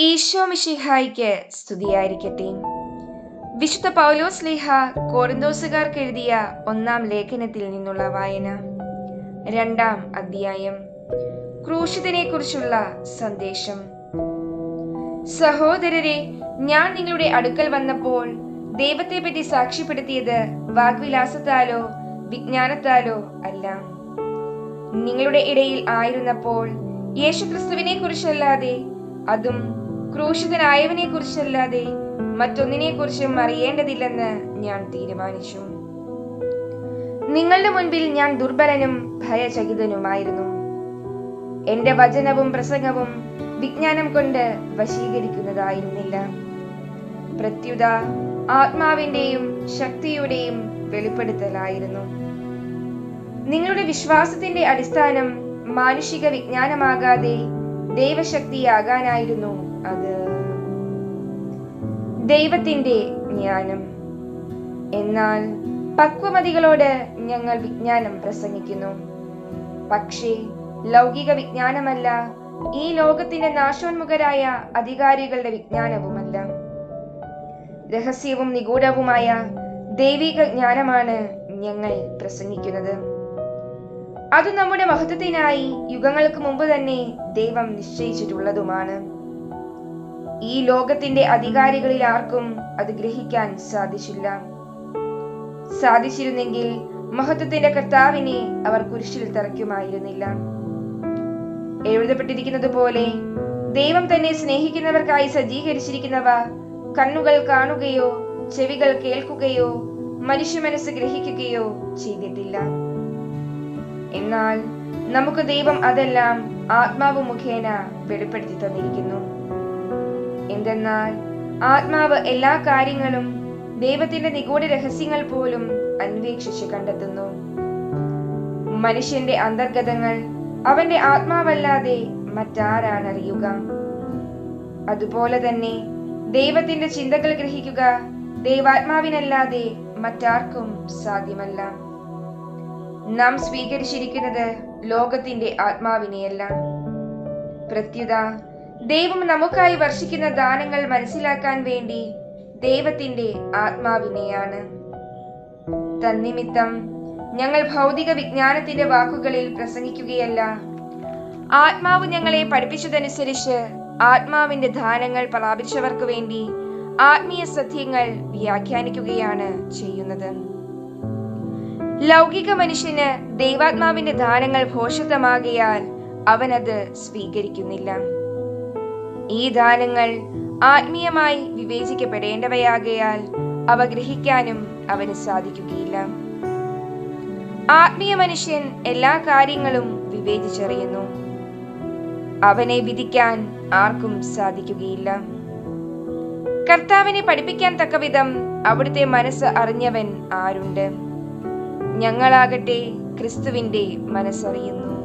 ഈശോ മിഷിഹായിക്ക് സ്തുതിയായിരിക്കട്ടെ. വിശുദ്ധ പൗലോസ് ലേഹ കോറിന്തോസുകാർക്ക് എഴുതിയ ഒന്നാം ലേഖനത്തിൽ നിന്നുള്ള വായന. രണ്ടാം അധ്യായം. ക്രൂശിതനെ കുറിച്ചുള്ള സന്ദേശം. സഹോദരരെ ഞാൻ നിങ്ങളുടെ അടുക്കൽ വന്നപ്പോൾ ദൈവത്തെ പറ്റി സാക്ഷ്യപ്പെടുത്തിയത് വാഗ്വിലാസത്താലോ വിജ്ഞാനത്താലോ അല്ല. നിങ്ങളുടെ ഇടയിൽ ആയിരുന്നപ്പോൾ യേശുക്രിസ്തുവിനെ കുറിച്ചല്ലാതെ അതും ക്രൂശിതനായവനെ കുറിച്ചല്ലാതെ മറ്റൊന്നിനെ കുറിച്ചും അറിയേണ്ടതില്ലെന്ന് ഞാൻ തീരുമാനിച്ചു. നിങ്ങളുടെ മുൻപിൽ ഞാൻ ദുർബലനും ഭയചകിതനുമായിരുന്നു. എന്റെ വചനവും പ്രസംഗവും വിജ്ഞാനം കൊണ്ട് വശീകരിക്കുന്നതായിരുന്നില്ല. പ്രത്യുത ആത്മാവിന്റെയും ശക്തിയുടെയും വെളിപ്പെടുത്തലായിരുന്നു. നിങ്ങളുടെ വിശ്വാസത്തിന്റെ അടിസ്ഥാനം മാനുഷിക വിജ്ഞാനമാകാതെ ദൈവശക്തിയാകാനായിരുന്നു അത്. ദൈവത്തിന്റെ ജ്ഞാനം. എന്നാൽ പക്വമതികളോട് ഞങ്ങൾ വിജ്ഞാനം പ്രസംഗിക്കുന്നു. പക്ഷേ ലൗകിക വിജ്ഞാനമല്ല ഈ ലോകത്തിന്റെ നാശോന്മുഖരായ അധികാരികളുടെ വിജ്ഞാനവുമല്ല. രഹസ്യവും നിഗൂഢവുമായ ദൈവിക ജ്ഞാനമാണ് ഞങ്ങൾ പ്രസംഗിക്കുന്നത്. അത് നമ്മുടെ മഹത്വത്തിനായി യുഗങ്ങൾക്ക് മുമ്പ് തന്നെ ദൈവം നിശ്ചയിച്ചിട്ടുള്ളതുമാണ്. ഈ ലോകത്തിന്റെ അധികാരികളിൽ ആർക്കും അത് ഗ്രഹിക്കാൻ സാധിച്ചില്ല. സാധിച്ചിരുന്നെങ്കിൽ മഹത്വത്തിന്റെ കർത്താവിനെ അവർ കുരിശിൽ തറയ്ക്കുമായിരുന്നില്ല. എഴുതപ്പെട്ടിരിക്കുന്നത് പോലെ ദൈവം തന്നെ സ്നേഹിക്കുന്നവർക്കായി സജ്ജീകരിച്ചിരിക്കുന്നവ കണ്ണുകൾ കാണുകയോ ചെവികൾ കേൾക്കുകയോ മനുഷ്യ മനസ്സ് ഗ്രഹിക്കുകയോ ചെയ്തിട്ടില്ല. എന്നാൽ നമുക്ക് ദൈവം അതെല്ലാം ആത്മാവ് മുഖേന വെളിപ്പെടുത്തി തന്നിരിക്കുന്നു. എന്തെന്നാൽ ആത്മാവ് എല്ലാ കാര്യങ്ങളും ദൈവത്തിന്റെ നിഗൂഢ രഹസ്യങ്ങൾ പോലും അന്വേഷിച്ച് കണ്ടെത്തുന്നു. മനുഷ്യന്റെ അന്തർഗതങ്ങൾ അവന്റെ ആത്മാവല്ലാതെ മറ്റാരാണ് അറിയുക അതുപോലെ തന്നെ ദൈവത്തിന്റെ ചിന്തകൾ ഗ്രഹിക്കുക ദൈവാത്മാവിനല്ലാതെ മറ്റാർക്കും സാധ്യമല്ല. നാം സ്വീകരിച്ചിരിക്കുന്നത് ലോകത്തിന്റെ ആത്മാവിനെയല്ല. പ്രത്യുത ദൈവം നമുക്കായി വർഷിക്കുന്ന ദാനങ്ങൾ മനസ്സിലാക്കാൻ വേണ്ടി ദൈവത്തിന്റെ ആത്മാവിനെയാണ്. തന്നിമിത്തം ഞങ്ങൾ ഭൗതിക വിജ്ഞാനത്തിന്റെ വാക്കുകളിൽ പ്രസംഗിക്കുകയല്ല. ആത്മാവ് ഞങ്ങളെ പഠിപ്പിച്ചതനുസരിച്ച് ആത്മാവിന്റെ ദാനങ്ങൾ പ്രാപിച്ചവർക്ക് വേണ്ടി ആത്മീയ സത്യങ്ങൾ വ്യാഖ്യാനിക്കുകയാണ് ചെയ്യുന്നത്. ലൗകിക മനുഷ്യന് ദൈവാത്മാവിന്റെ ദാനങ്ങൾ ഭോഷിതമാകിയാൽ അവനത് സ്വീകരിക്കുന്നില്ല. ഈ ദാനങ്ങൾ ആത്മീയമായി വിവേചിക്കപ്പെടേണ്ടവയാകയാൽ അവ ഗ്രഹിക്കാനും അവന് സാധിക്കുകയില്ല. ആത്മീയ മനുഷ്യൻ എല്ലാ കാര്യങ്ങളും വിവേചിച്ചറിയുന്നു. അവനെ വിധിക്കാൻ ആർക്കും സാധിക്കുകയില്ല. കർത്താവിനെ പഠിപ്പിക്കാൻ തക്കവിധം അവിടുത്തെ മനസ്സ് അറിഞ്ഞവൻ ആരുണ്ട്? ഞങ്ങളാകട്ടെ ക്രിസ്തുവിന്റെ മനസ്സറിയുന്നു.